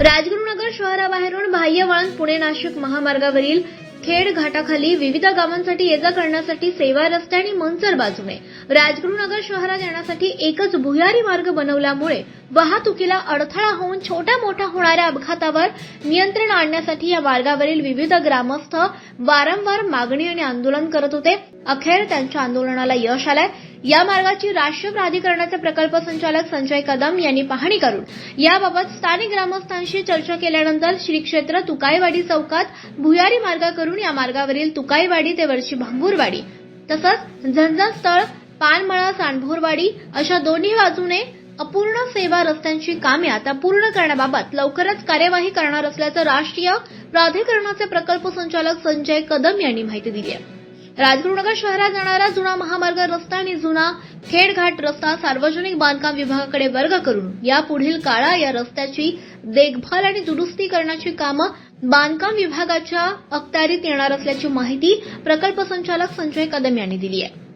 राजगुरुनगर शहराबाहेरून बाह्य वळण पुणे नाशिक महामार्गावरील खेड घाटाखाली विविध गावांसाठी ये जा करण्यासाठी सेवा रस्ते आणि मंचर बाजूने राजगुरुनगर शहरात येण्यासाठी एकच भुयारी मार्ग बनवल्यामुळे वाहतुकीला अडथळा होऊन छोट्या मोठ्या होणाऱ्या अपघातावर नियंत्रण आणण्यासाठी या मार्गावरील विविध ग्रामस्थ वारंवार मागणी आणि आंदोलन करत होते. अखेर त्यांच्या आंदोलनाला यश आलंय. या मार्गाची राष्ट्रीय प्राधिकरणाचे प्रकल्प संचालक संजय कदम यांनी पाहणी करून याबाबत स्थानिक ग्रामस्थांशी चर्चा केल्यानंतर श्री क्षेत्र तुकाईवाडी चौकात भुयारी मार्ग करून या मार्गावरील तुकाईवाडी ते वरची भांगूरवाडी तसंच झंझास्थळ पानमळा सांडभोरवाडी अशा दोन्ही बाजूने अपूर्ण सेवा रस्त्यांची कामे आता पूर्ण करण्याबाबत लवकरच कार्यवाही करणार असल्याचं राष्ट्रीय प्राधिकरणाचे प्रकल्प संचालक संजय कदम यांनी माहिती दिली आहे. राजगुरुनगर शहरात जाणारा जुना महामार्ग रस्ता आणि जुना खेडघाट रस्ता सार्वजनिक बांधकाम विभागाकडे वर्ग करून यापुढील काळा या रस्त्याची देखभाल आणि दुरुस्ती करण्याची कामं बांधकाम विभागाच्या अखत्यारीत येणार असल्याची माहिती प्रकल्प संचालक संजय कदम यांनी दिली आहे.